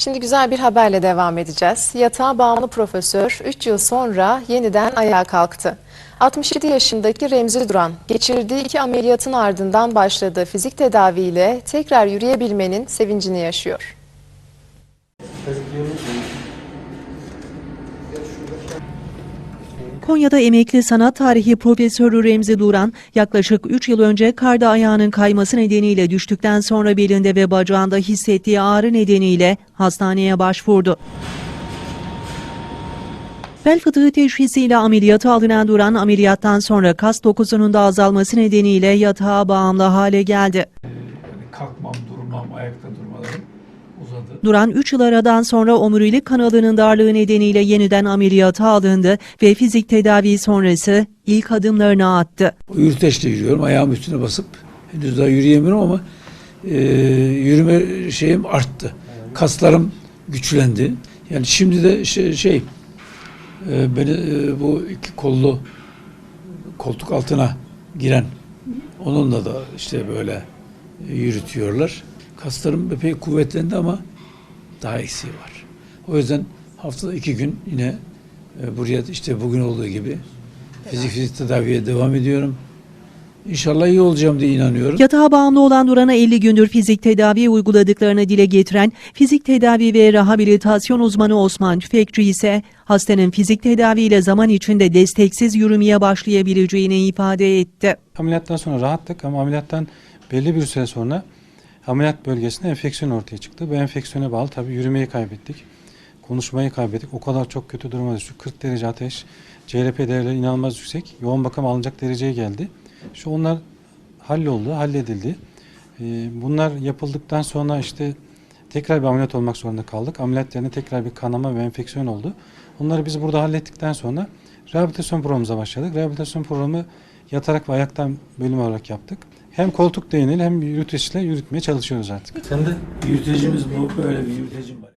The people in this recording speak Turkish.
Şimdi güzel bir haberle devam edeceğiz. Yatağa bağımlı profesör 3 yıl sonra yeniden ayağa kalktı. 67 yaşındaki Remzi Duran geçirdiği iki ameliyatın ardından başladığı fizik tedaviyle tekrar yürüyebilmenin sevincini yaşıyor. Konya'da emekli sanat tarihi profesörü Remzi Duran yaklaşık 3 yıl önce karda ayağının kayması nedeniyle düştükten sonra belinde ve bacağında hissettiği ağrı nedeniyle hastaneye başvurdu. Bel fıtığı teşhisiyle ameliyata alınan Duran ameliyattan sonra kas dokusunun da azalması nedeniyle yatağa bağımlı hale geldi. Yani kalkmam, durmam, ayakta durmalarım uzadı. Duran 3 yıl aradan sonra omurilik kanalının darlığı nedeniyle yeniden ameliyata alındı ve fizik tedavi sonrası ilk adımlarını attı. Yürüteçle yürüyorum. Ayağım üstüne basıp henüz daha yürüyemiyorum ama e, yürüme şeyim arttı. Kaslarım güçlendi. Yani şimdi de şey, şey e, beni e, bu iki kollu koltuk altına giren onunla da işte böyle e, yürütüyorlar. Kaslarım epey kuvvetlendi ama daha eksiği var. O yüzden haftada iki gün yine e, buraya işte bugün olduğu gibi fizik fizik tedaviye devam ediyorum. İnşallah iyi olacağım diye inanıyorum. Yatağa bağımlı olan Duran'a 50 gündür fizik tedavi uyguladıklarını dile getiren fizik tedavi ve rehabilitasyon uzmanı Osman Tüfekçi ise hastanın fizik tedaviyle zaman içinde desteksiz yürümeye başlayabileceğini ifade etti. Ameliyattan sonra rahattık ama ameliyattan belli bir süre sonra ameliyat bölgesinde enfeksiyon ortaya çıktı. Bu enfeksiyona bağlı tabii yürümeyi kaybettik. Konuşmayı kaybettik. O kadar çok kötü duruma düştük. 40 derece ateş, CRP değerleri inanılmaz yüksek. Yoğun bakım alınacak dereceye geldi. Şu onlar halloldu, halledildi. Ee, Bunlar yapıldıktan sonra işte tekrar bir ameliyat olmak zorunda kaldık. Ameliyat yerine tekrar bir kanama ve enfeksiyon oldu. Onları biz burada hallettikten sonra rehabilitasyon programımıza başladık. Rehabilitasyon programı yatarak ve ayaktan bölüm olarak yaptık. Hem koltuk değneğiyle hem yürüteçle yürütmeye çalışıyoruz artık. Sen de yürütecimiz bu böyle bir yürütecim var.